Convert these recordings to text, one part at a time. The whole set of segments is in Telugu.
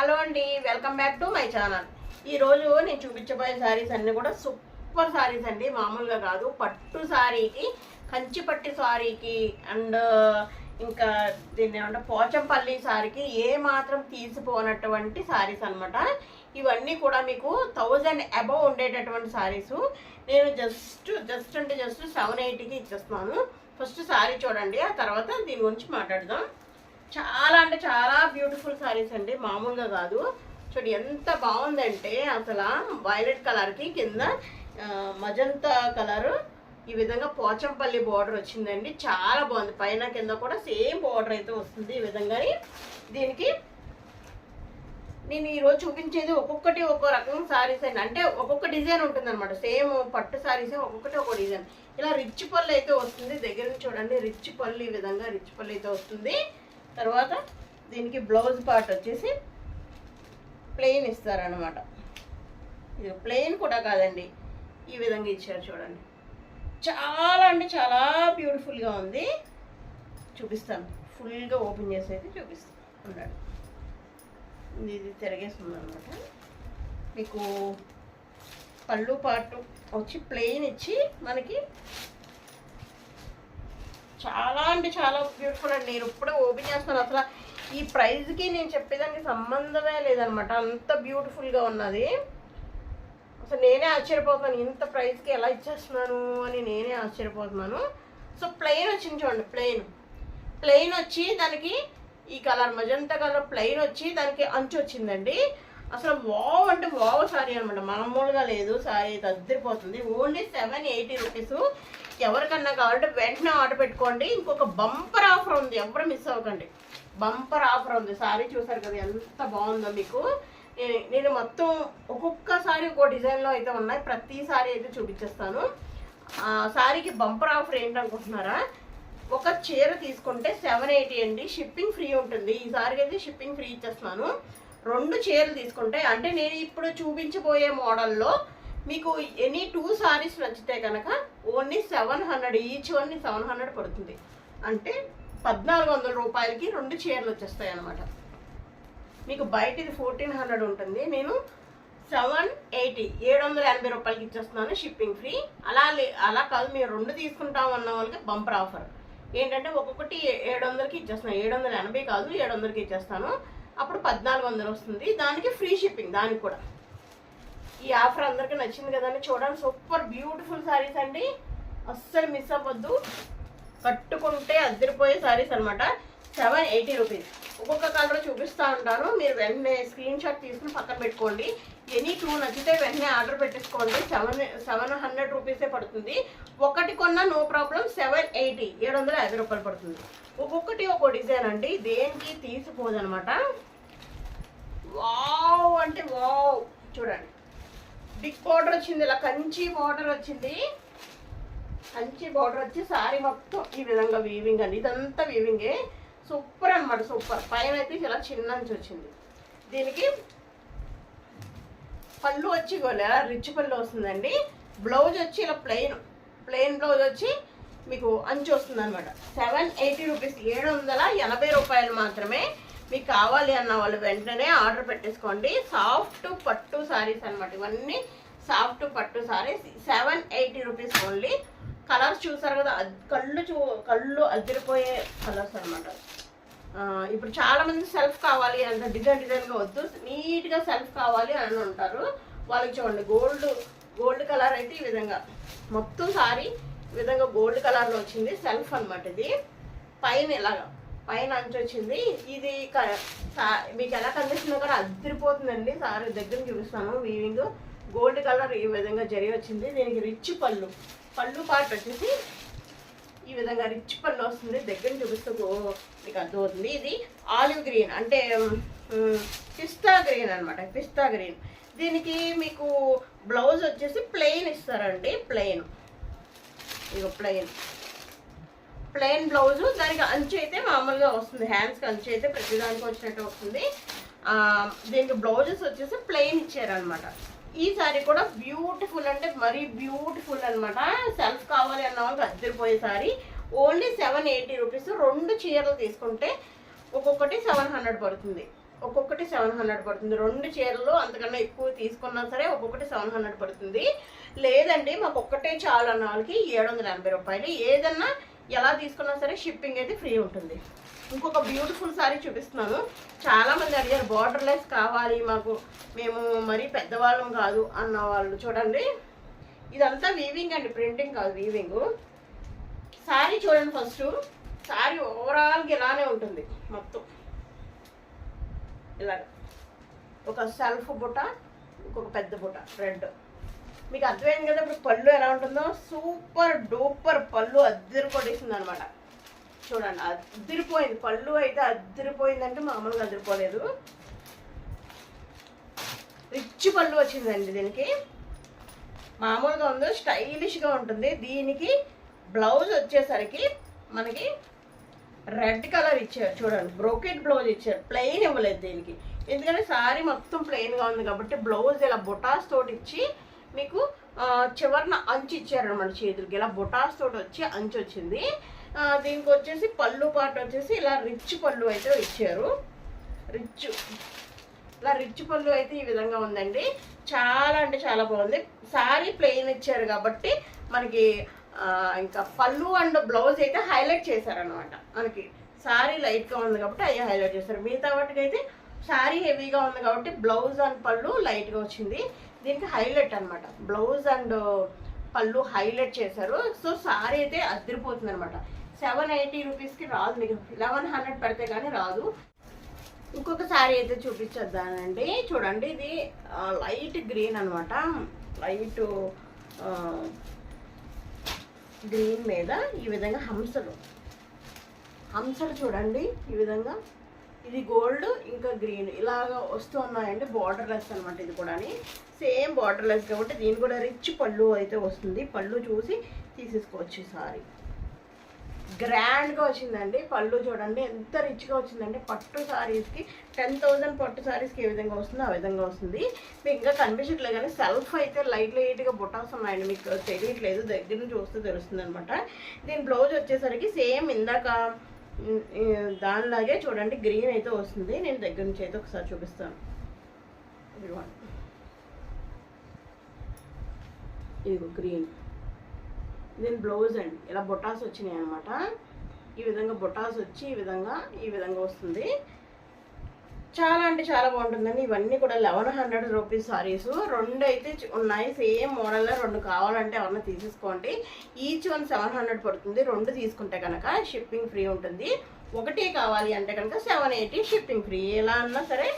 హలో అండి welcome back to my channel. ఈరోజు నేను చూపించబోయే శారీస్ అన్నీ కూడా సూపర్ శారీస్ అండి. మామూలుగా కాదు పట్టు శారీకి కంచి పట్టి శారీకి అండ్ ఇంకా దీన్ని ఏమంటే పోచంపల్లి శారీకి ఏ మాత్రం తీసిపోనటువంటి శారీస్ అనమాట ఇవన్నీ కూడా మీకు థౌజండ్ అబవ్ ఉండేటటువంటి శారీస్ నేను జస్ట్ జస్ట్ అంటే జస్ట్ సెవెన్ ఎయిటీకి ఇచ్చేస్తున్నాను. ఫస్ట్ శారీ చూడండి ఆ తర్వాత దీని గురించి మాట్లాడదాం. చాలా అంటే చాలా బ్యూటిఫుల్ సారీస్ అండి. మామూలుగా కాదు. చూడు ఎంత బాగుందంటే అసలు వైలెట్ కలర్కి కింద మజంతా కలర్ ఈ విధంగా పోచంపల్లి బార్డర్ వచ్చిందండి. చాలా బాగుంది. పైన కింద కూడా సేమ్ బార్డర్ అయితే వస్తుంది ఈ విధంగా దీనికి నేను ఈరోజు చూపించేది ఒక్కొక్కటి ఒక్కో రకం శారీస్ అండి. అంటే ఒక్కొక్క డిజైన్ ఉంటుంది అనమాట సేమ్ పట్టు శారీసే ఒక్కొక్కటి ఒక్కో డిజైన్ ఇలా రిచ్ పళ్ళు అయితే వస్తుంది. దగ్గర నుంచి చూడండి రిచ్ పళ్ళు ఈ విధంగా రిచ్ పళ్ళు అయితే వస్తుంది. తర్వాత దీనికి బ్లౌజ్ పార్ట్ వచ్చేసి ప్లెయిన్ ఇస్తారనమాట ఇది ప్లెయిన్ కూడా కాదండి ఈ విధంగా ఇచ్చారు చూడండి. చాలా అంటే చాలా బ్యూటిఫుల్గా ఉంది. చూపిస్తాను. ఫుల్గా ఓపెన్ చేసి అయితే చూపిస్తాను ఉండండి ఇది తిరగేస్తుంది అనమాట మీకు పళ్ళు పాటు వచ్చి ప్లెయిన్ ఇచ్చి మనకి చాలా అంటే చాలా బ్యూటిఫుల్ అండి. నేను ఇప్పుడే ఓపెన్ చేస్తాను అసలు ఈ ప్రైజ్కి నేను చెప్పేదానికి సంబంధమే లేదనమాట. అంత బ్యూటిఫుల్గా ఉన్నది. అసలు నేనే ఆశ్చర్యపోతున్నాను. ఇంత ప్రైస్కి ఎలా ఇచ్చేస్తున్నాను అని నేనే ఆశ్చర్యపోతున్నాను. సో ప్లెయిన్ వచ్చింది చూడండి ప్లెయిన్ ప్లెయిన్ వచ్చి దానికి ఈ కలర్ మజంతా కలర్ ప్లెయిన్ వచ్చి దానికి అంచు వచ్చిందండి. అసలు వావ్ అంటే వావ్ సారీ అనమాట మామూలుగా లేదు సారీ తద్దిరిపోతుంది ఓన్లీ సెవెన్ ఎయిటీ రూపీస్ ఎవరికన్నా కావాలంటే వెంటనే ఆర్డర్ పెట్టుకోండి. ఇంకొక బంపర్ ఆఫర్ ఉంది. ఎవరు మిస్ అవ్వకండి. బంపర్ ఆఫర్ ఉంది. సారీ చూసారు కదా ఎంత బాగుందో మీకు. నేను- మొత్తం ఒక్కొక్కసారి ఒక్కో డిజైన్లో అయితే ఉన్నాయి. ప్రతి సారీ అయితే చూపించేస్తాను. ఆ సారీకి బంపర్ ఆఫర్ ఏంటనుకుంటున్నారా? ఒక చీర తీసుకుంటే సెవెన్ ఎయిటీ అండి. షిప్పింగ్ ఫ్రీ ఉంటుంది. ఈ సారికి అయితే షిప్పింగ్ ఫ్రీ ఇచ్చేస్తున్నాను. రెండు చీరలు తీసుకుంటే అంటే నేను ఇప్పుడు చూపించబోయే మోడల్లో మీకు ఎనీ టూ సారీస్ నచ్చితే కనుక only seven hundred each one seven hundred పడుతుంది. అంటే పద్నాలుగు వందల రూపాయలకి రెండు చీరలు వచ్చేస్తాయి అనమాట మీకు బయట ఇది ఫోర్టీన్ హండ్రెడ్ ఉంటుంది. నేను సెవెన్ ఎయిటీ ఏడు వందల ఎనభై రూపాయలకి ఇచ్చేస్తున్నాను షిప్పింగ్ ఫ్రీ. అలా లే- అలా కాదు మీరు రెండు తీసుకుంటాం అన్న వాళ్ళకి బంపర్ ఆఫర్. ఏంటంటే ఒక్కొక్కటి ఏడు వందలకి ఇచ్చేస్తాను ఏడు వందల ఎనభై కాదు ఏడు వందలకి ఇచ్చేస్తాను. అప్పుడు పద్నాలుగు వందలు వస్తుంది. దానికి ఫ్రీ షిప్పింగ్ దానికి కూడా. ఈ ఆఫర్ అందరికీ నచ్చింది కదండి చూడండి. సూపర్ బ్యూటిఫుల్ శారీస్ అండి. అస్సలు మిస్ అవ్వద్దు. కట్టుకుంటే అద్దరిపోయే శారీస్ అనమాట సెవెన్ ఎయిటీ రూపీస్ ఒక్కొక్క కలర్ చూపిస్తూ ఉంటాను. మీరు వెంటనే స్క్రీన్ షాట్ తీసుకుని పక్కన పెట్టుకోండి. ఎనీ టూ నచ్చితే వెంటనే ఆర్డర్ పెట్టేసుకోండి. సెవెన్ సెవెన్ హండ్రెడ్ రూపీసే పడుతుంది. ఒకటి కొన్నా నో ప్రాబ్లం సెవెన్ ఎయిటీ ఏడు వందల యాభై రూపాయలు పడుతుంది. ఒక్కొక్కటి ఒక్కో డిజైన్ అండి. దేనికి తీసిపోదనమాట వావ్ అంటే వావ్. చూడండి. బిగ్ బార్డర్ వచ్చింది ఇలా కంచి బార్డర్ వచ్చింది. కంచి బార్డర్ వచ్చి సారీ మొత్తం ఈ విధంగా వీవింగ్ అండి. ఇదంతా వీవింగే సూపర్ అన్నమాట సూపర్. పైన అయితే ఇలా చిన్న వచ్చింది. దీనికి పళ్ళు వచ్చి ఇలా రిచ్ పళ్ళు వస్తుందండి. బ్లౌజ్ వచ్చి ఇలా ప్లెయిన్ ప్లెయిన్ బ్లౌజ్ వచ్చి మీకు అంచు వస్తుంది అనమాట సెవెన్ ఎయిటీ రూపీస్ ఏడు వందల ఎనభై రూపాయలు మాత్రమే మీకు కావాలి అన్న వాళ్ళు వెంటనే ఆర్డర్ పెట్టేసుకోండి. సాఫ్ట్ పట్టు శారీస్ అన్నమాట ఇవన్నీ. సాఫ్ట్ పట్టు saris seven eighty rupees only. Colours చూసారు కదా కళ్ళు చూ కళ్ళు అదిరిపోయే కలర్స్ అనమాట ఇప్పుడు చాలామంది సెల్ఫ్ కావాలి అంత డిజైన్ డిజైన్గా వద్దు. నీట్గా సెల్ఫ్ కావాలి అని ఉంటారు. వాళ్ళకి చూడండి గోల్డ్ గోల్డ్ కలర్ అయితే ఈ విధంగా. మొత్తం సారీ ఈ విధంగా గోల్డ్ కలర్లో వచ్చింది. సెల్ఫ్ అనమాట ఇది. పైన ఇలాగా. పైన అంచు వచ్చింది ఇది క- సా- మీకు ఎలా కనిపిస్తుందో కూడా అదిరిపోతుందండి. సారీ దగ్గర చూపిస్తాను వీవింగ్ గోల్డ్ కలర్ ఈ విధంగా జరిగి వచ్చింది. దీనికి రిచ్ పళ్ళు. పళ్ళు పార్ట్ వచ్చేసి ఈ విధంగా రిచ్ పళ్ళు వస్తుంది. దగ్గర చూపిస్తూ మీకు అర్థమవుతుంది. ఇది ఆలివ్ గ్రీన్ అంటే పిస్తా గ్రీన్ అనమాట పిస్తా గ్రీన్. దీనికి మీకు బ్లౌజ్ వచ్చేసి ప్లెయిన్ ఇస్తారండి. ప్లెయిన్. ఇక ప్లెయిన్. Plain blouse. దానికి అంచు అయితే మామూలుగా వస్తుంది. హ్యాండ్స్కి అంచు అయితే ప్రతిదానికి వచ్చినట్టు వస్తుంది. దీనికి బ్లౌజెస్ వచ్చేసి ప్లెయిన్ ఇచ్చారనమాట ఈ సారీ కూడా బ్యూటిఫుల్ అంటే మరీ బ్యూటిఫుల్ అనమాట సెల్ఫ్ కావాలి అన్న వాళ్ళకి అద్దరిపోయే sari. Only seven eighty rupees. రెండు చీరలు తీసుకుంటే ఒక్కొక్కటి సెవెన్ హండ్రెడ్ పడుతుంది. ఒక్కొక్కటి సెవెన్ హండ్రెడ్ పడుతుంది. రెండు చీరలు అంతకన్నా ఎక్కువ తీసుకున్నా సరే ఒక్కొక్కటి సెవెన్ హండ్రెడ్ పడుతుంది. లేదండి మాకు ఒక్కటే చాలు అన్న వాళ్ళకి ఏడు వందల ఎనభై రూపాయలు. ఏదన్నా ఎలా తీసుకున్నా సరే షిప్పింగ్ అయితే ఫ్రీ ఉంటుంది. ఇంకొక బ్యూటిఫుల్ సారీ చూపిస్తున్నాను. చాలా మంది అడిగారు బార్డర్ లెస్ కావాలి మాకు. మేము మరీ పెద్దవాళ్ళం కాదు అన్న వాళ్ళు. చూడండి. ఇదంతా వీవింగ్ అండి ప్రింటింగ్ కాదు వీవింగ్ శారీ చూడండి ఫస్ట్ శారీ ఓవరాల్గా ఇలానే ఉంటుంది మొత్తం. ఇలాగ. ఒక సెల్ఫ్ బుట్ట ఇంకొక పెద్ద బుట్ట రెడ్ మీకు అర్థమైంది కదా ఇప్పుడు పళ్ళు ఎలా ఉంటుందో? సూపర్ డూపర్ పళ్ళు అద్దరు కొట్టేసింది అనమాట చూడండి అద్దరిపోయింది. పళ్ళు అయితే అద్దరిపోయిందంటే మామూలుగా అద్దరిపోలేదు. రిచ్ పళ్ళు వచ్చిందండి దీనికి. మామూలుగా ఉందో స్టైలిష్గా ఉంటుంది. దీనికి బ్లౌజ్ వచ్చేసరికి మనకి రెడ్ కలర్ ఇచ్చారు. చూడండి బ్రోకెట్ బ్లౌజ్ ఇచ్చారు. ప్లెయిన్ ఇవ్వలేదు దీనికి. ఎందుకంటే శారీ మొత్తం ప్లెయిన్గా ఉంది కాబట్టి బ్లౌజ్ ఇలా బొటాస్ తోటి ఇచ్చి మీకు చివరిన చివరన అంచు ఇచ్చారనమాట చేతులకి. ఇలా బొటాస్ తోటి వచ్చి అంచు వచ్చింది. దీనికి వచ్చేసి పళ్ళు పాట వచ్చేసి ఇలా రిచ్ పళ్ళు అయితే ఇచ్చారు. రిచ్ ఇలా రిచ్ పళ్ళు అయితే ఈ విధంగా ఉందండి. చాలా అంటే చాలా బాగుంది. శారీ ప్లెయిన్ ఇచ్చారు కాబట్టి మనకి ఇంకా పళ్ళు అండ్ బ్లౌజ్ అయితే హైలైట్ చేశారనమాట మనకి శారీ లైట్గా ఉంది కాబట్టి అవి హైలైట్ చేశారు. మిగతా వాటికి అయితే హెవీగా ఉంది కాబట్టి బ్లౌజ్ అండ్ పళ్ళు లైట్గా వచ్చింది. దీనికి హైలైట్ అనమాట బ్లౌజ్ అండ్ పళ్ళు హైలైట్ చేశారు. సో సారీ అయితే అదిరిపోతుంది అనమాట సెవెన్ ఎయిటీ రూపీస్కి రాదు మీకు. లెవెన్ హండ్రెడ్ పెడితే కానీ రాదు. ఇంకొక శారీ అయితే చూపించేద్దానండి. చూడండి ఇది లైట్ గ్రీన్ అనమాట లైట్ గ్రీన్ మీద ఈ విధంగా హంసలు. హంసలు చూడండి ఈ విధంగా. ఇది గోల్డ్ ఇంకా గ్రీన్. ఇలాగ వస్తూ ఉన్నాయండి బార్డర్లెస్ అనమాట ఇది కూడా సేమ్ బార్డర్లెస్ కాబట్టి దీని కూడా రిచ్ పళ్ళు అయితే వస్తుంది. పళ్ళు చూసి తీసేసుకోవచ్చు సారీ. గ్రాండ్గా వచ్చిందండి. పళ్ళు చూడండి ఎంత రిచ్గా వచ్చిందంటే పట్టు శారీస్కి టెన్ థౌజండ్ పట్టు శారీస్కి ఏ విధంగా వస్తుందో ఆ విధంగా వస్తుంది. మీకు ఇంకా కనిపించట్లేదు కానీ సెల్ఫ్ అయితే లైట్ లైట్గా బొటాస్ ఉన్నాయండి. మీకు తెలియట్లేదు దగ్గర నుంచి చూస్తే తెలుస్తుంది అనమాట దీని బ్లౌజ్ వచ్చేసరికి సేమ్ ఇందాక దానిలాగే చూడండి గ్రీన్ అయితే వస్తుంది. నేను దగ్గర నుంచి అయితే ఒకసారి చూపిస్తాను. ఇదిగో గ్రీన్ దీని బ్లౌజ్ అండి. ఇలా బొటాస్ వచ్చినాయి అనమాట ఈ విధంగా బొటాస్ వచ్చి ఈ విధంగా ఈ విధంగా వస్తుంది. చాలా అంటే చాలా బాగుంటుందండి. ఇవన్నీ కూడా లెవెన్ హండ్రెడ్ రూపీస్ సారీస్ రెండు అయితే ఉన్నాయి. సేమ్ మోడల్లో రెండు కావాలంటే ఎవరన్నా తీసేసుకోండి. ఈచ్ వన్ సెవెన్ హండ్రెడ్ పడుతుంది. రెండు తీసుకుంటే కనుక షిప్పింగ్ ఫ్రీ ఉంటుంది. ఒకటే కావాలి అంటే కనుక సెవెన్ ఎయిటీ షిప్పింగ్ ఫ్రీ ఎలా అన్నా సరే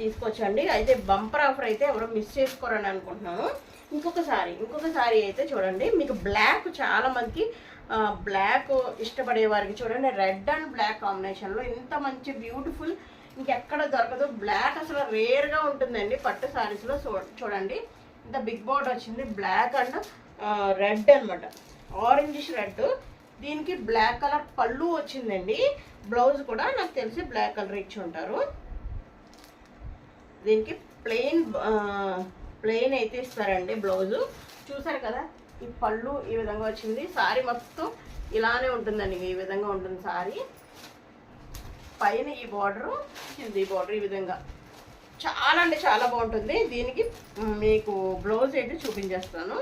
తీసుకోవచ్చండి. అయితే బంపర్ ఆఫర్ అయితే ఎవరో మిస్ చేసుకోరని అనుకుంటున్నాను. ఇంకొక సారీ ఇంకొక సారీ అయితే చూడండి. మీకు బ్లాక్ చాలా మందికి బ్లాక్ ఇష్టపడే వారికి చూడండి. రెడ్ అండ్ బ్లాక్ కాంబినేషన్లో ఇంత మంచి బ్యూటిఫుల్ ఇంకెక్కడ దొరకదు. బ్లాక్ అసలు రేర్గా ఉంటుందండి. పట్టు శారీస్లో చూడండి. ఇంత బిగ్ బోర్డ్ వచ్చింది. బ్లాక్ అండ్ రెడ్ అన్నమాట. ఆరెంజిష్ రెడ్ దీనికి బ్లాక్ కలర్ పళ్ళు వచ్చిందండి. బ్లౌజ్ కూడా నాకు తెలిసి బ్లాక్ కలర్ ఇచ్చి ఉంటారు. దీనికి ప్లెయిన్ ప్లెయిన్ అయితే ఇస్తారండి బ్లౌజు చూసారు కదా? ఈ పళ్ళు ఈ విధంగా వచ్చింది. సారీ మొత్తం ఇలానే ఉంటుందండి. ఈ విధంగా ఉంటుంది సారీ పైన ఈ బార్డరు కింద ఈ బార్డర్ ఈ విధంగా. చాలా అంటే చాలా బాగుంటుంది. దీనికి మీకు బ్లౌజ్ అయితే చూపించేస్తాను.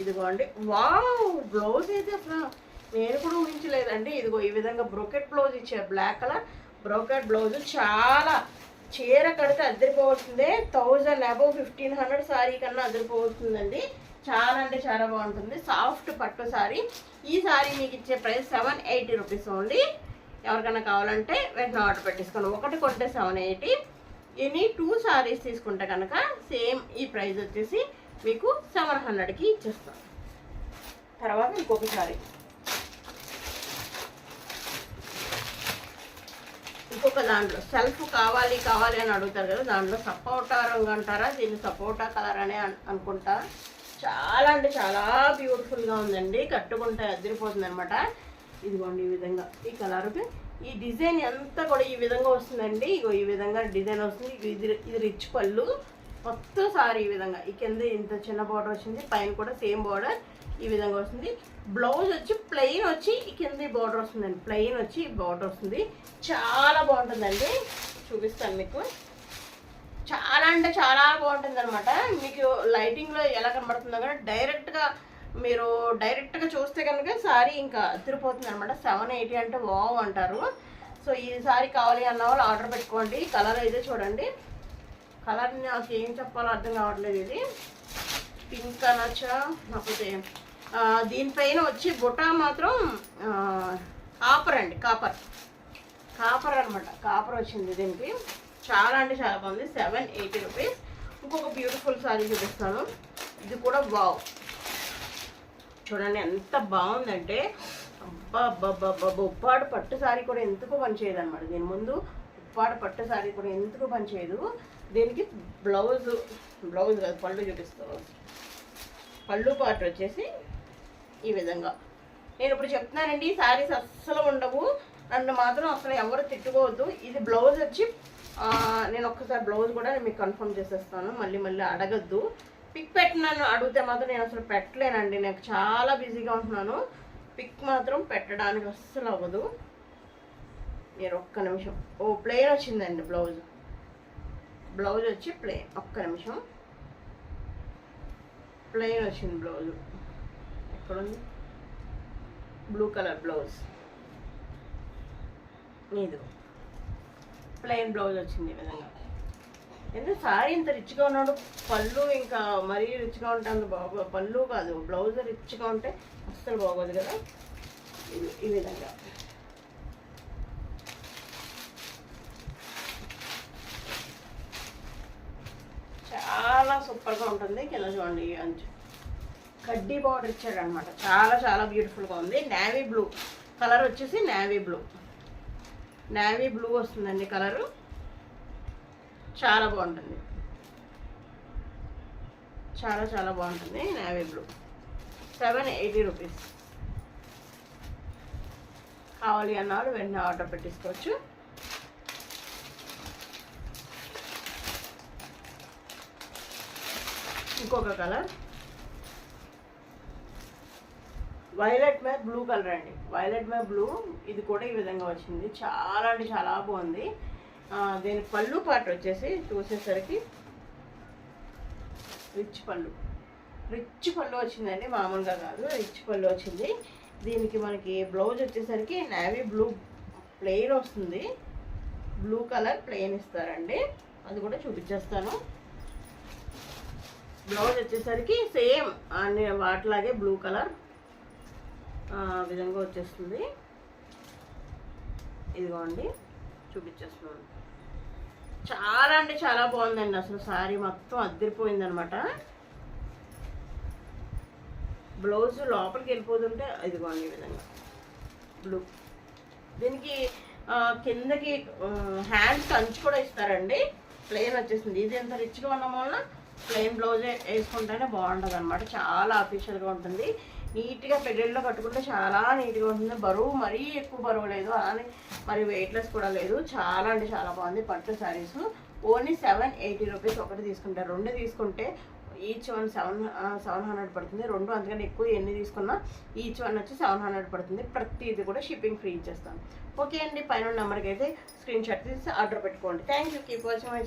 ఇదిగోండి. వావ్! బ్లౌజ్ అయితే అసలు నేను కూడా ఊహించలేదండి. ఇదిగో ఈ విధంగా బ్రోకెట్ బ్లౌజ్ ఇచ్చారు. Black colour brocade blouse. చాలా చీర కడితే అద్దరిపోతుంది thousand above fifteen hundred sari కన్నా అద్దరిపోతుందండి చాలా అంటే చాలా బాగుంటుంది. సాఫ్ట్ పట్టు శారీ ఈ శారీ మీకు ఇచ్చే price seven eighty rupees only. ఎవరికైనా కావాలంటే వెంటనే ఆర్డర్ పెట్టేసుకోండి. ఒకటి కొంటే seven eighty any two saris తీసుకుంటే కనుక సేమ్ ఈ ప్రైస్ వచ్చేసి మీకు సెవెన్ హండ్రెడ్కి ఇచ్చేస్తాం. తర్వాత ఇంకొక సారీ ఇంకొక దాంట్లో సెల్ఫ్ కావాలి కావాలి అని అడుగుతారు కదా దాంట్లో సపోటా రంగు అంటారా? దీన్ని సపోటా కలర్ అనే అన్- అనుకుంటా. చాలా అంటే చాలా బ్యూటిఫుల్గా ఉందండి. కట్టుకుంటే అదిరిపోతుంది అనమాట ఇదిగోండి ఈ విధంగా. ఈ కలర్కి ఈ డిజైన్ అంతా కూడా ఈ విధంగా వస్తుందండి. ఇగో ఈ విధంగా డిజైన్ వస్తుంది. ఇది ఇది రిచ్ పళ్ళు. మొత్తం సారీ ఈ విధంగా. ఈ కింద ఇంత చిన్న బార్డర్ వచ్చింది. పైన కూడా సేమ్ బార్డర్ ఈ విధంగా వస్తుంది. బ్లౌజ్ వచ్చి ప్లెయిన్ వచ్చి ఈ కింద బార్డర్ వస్తుందండి. ప్లెయిన్ వచ్చి బార్డర్ వస్తుంది. చాలా బాగుంటుందండి. చూపిస్తాను మీకు. చాలా అంటే చాలా బాగుంటుంది అనమాట మీకు లైటింగ్లో ఎలా కనబడుతుందో కూడా డైరెక్ట్గా మీరు డైరెక్ట్గా చూస్తే కనుక సారీ ఇంకా అదిరిపోతుంది అనమాట సెవెన్ ఎయిటీ అంటే వావ్ అంటారు. సో ఈ సారీ కావాలి అన్న వాళ్ళు ఆర్డర్ పెట్టుకోండి. కలర్ అయితే చూడండి. కలర్ నాకు ఏం చెప్పాలో అర్థం కావట్లేదు ఇది. పింక్ అనొచ్చా లేకపోతే దీనిపైన వచ్చి బుటా మాత్రం కాపర్ అండి కాపర్. కాపర్ అనమాట కాపర్ వచ్చింది దీనికి. చాలా అంటే చాలా బాగుంది. Seven eighty rupees. ఇంకొక బ్యూటిఫుల్ సారీ చూపిస్తాను. ఇది కూడా వావ్. చూడండి ఎంత బాగుందంటే అబ్బా అబ్బా అబ్బా ఉప్పాడు పట్టు సారీ కూడా ఎందుకు పనిచేయదు అనమాట దీని ముందు ఉప్పాడు పట్టు సారీ కూడా ఎందుకు పనిచేయదు? దీనికి బ్లౌజ్ బ్లౌజ్ కాదు పళ్ళు చూపిస్తాను. పళ్ళు పాటు వచ్చేసి ఈ విధంగా. నేను ఇప్పుడు చెప్తున్నానండి శారీస్ అస్సలు ఉండవు. నన్ను మాత్రం అసలు ఎవరు తిట్టుకోవద్దు. ఇది బ్లౌజ్ వచ్చి నేను ఒక్కసారి బ్లౌజ్ కూడా నేను మీకు కన్ఫర్మ్ చేసేస్తాను. మళ్ళీ మళ్ళీ అడగద్దు. పిక్ పెట్టినాను అడిగితే మాత్రం నేను అసలు పెట్టలేనండి. నాకు చాలా బిజీగా ఉంటున్నాను. పిక్ మాత్రం పెట్టడానికి అస్సలు అవ్వదు. మీరు ఒక్క నిమిషం. ఓ ప్లేన్ వచ్చిందండి బ్లౌజ్. బ్లౌజ్ వచ్చి ప్లేన్. ఒక్క నిమిషం. ప్లెయిన్ వచ్చింది బ్లౌజ్. ఎక్కడుంది? Blue colour blouse. ఇది ప్లెయిన్ బ్లౌజ్ వచ్చింది ఈ విధంగా. ఎందుకు సారీ ఇంత రిచ్గా ఉన్నాడు? పళ్ళు ఇంకా మరీ రిచ్గా ఉంటే బాగు పళ్ళు కాదు బ్లౌజ్ రిచ్గా ఉంటే అస్సలు బాగోదు కదా? ఈ విధంగా. చాలా సూపర్గా ఉంటుంది. కింద చూడండి అంచు. కడ్డీ బార్డర్ ఇచ్చాడనమాట. చాలా చాలా బ్యూటిఫుల్గా ఉంది. నేవీ బ్లూ కలర్ వచ్చేసి నేవీ బ్లూ నేవీ బ్లూ వస్తుందండి కలరు. చాలా బాగుంటుంది. చాలా చాలా బాగుంటుంది. Navy blue seven eighty rupees కావాలి అన్నారు వెంటనే ఆర్డర్ పెట్టించుకోవచ్చు ఇంకొక కలర్. వైలెట్ మే బ్లూ కలర్ అండి. వైలెట్ మే బ్లూ ఇది కూడా ఈ విధంగా వచ్చింది. చాలా అంటే చాలా బాగుంది. దీని పళ్ళు పాట వచ్చేసి చూసేసరికి రిచ్ పళ్ళు. రిచ్ పళ్ళు వచ్చిందండి మామూలుగా కాదు రిచ్ పళ్ళు వచ్చింది. దీనికి మనకి బ్లౌజ్ వచ్చేసరికి నేవీ బ్లూ ప్లెయిన్ వస్తుంది. బ్లూ కలర్ ప్లెయిన్ ఇస్తారండి. అది కూడా చూపించేస్తాను. బ్లౌజ్ వచ్చేసరికి సేమ్ అన్ని వాటిలాగే బ్లూ కలర్ విధంగా వచ్చేస్తుంది. ఇదిగోండి. చూపించేస్తున్నాను. చాలా అంటే చాలా బాగుందండి. అసలు సారీ మొత్తం అద్దరిపోయింది అనమాట బ్లౌజ్ లోపలికి వెళ్ళిపోతుంటే ఇదిగోండి ఈ విధంగా. బ్లూ దీనికి కిందకి హ్యాండ్స్ అంచు కూడా ఇస్తారండి. ప్లెయిన్ వచ్చేసింది. ఇది ఎంత రిచ్గా ఉండడం వలన ప్లెయిన్ బ్లౌజే వేసుకుంటేనే బాగుంటుంది అనమాట చాలా అఫీషియల్గా ఉంటుంది. నీట్గా పెళ్ళిళ్ళలో కట్టుకుంటే చాలా నీట్గా ఉంటుంది. బరువు మరీ ఎక్కువ బరువు లేదు. అలానే మరి వెయిట్లెస్ కూడా లేదు. చాలా అంటే చాలా బాగుంది పట్టు saris only seven eighty rupees ఒకటి తీసుకుంటారు. రెండు తీసుకుంటే each one seven seven hundred పడుతుంది. రెండు అందుకని ఎక్కువ ఎన్ని తీసుకున్నా ఈచ్ వన్ వచ్చి సెవెన్ హండ్రెడ్ పడుతుంది. ప్రతిది కూడా షిప్పింగ్ ఫ్రీ ఇచ్చేస్తాను ఓకే అండి. పైన నెంబర్కి అయితే స్క్రీన్ షాట్ తీసి ఆర్డర్ పెట్టుకోండి. Thank you keep watching my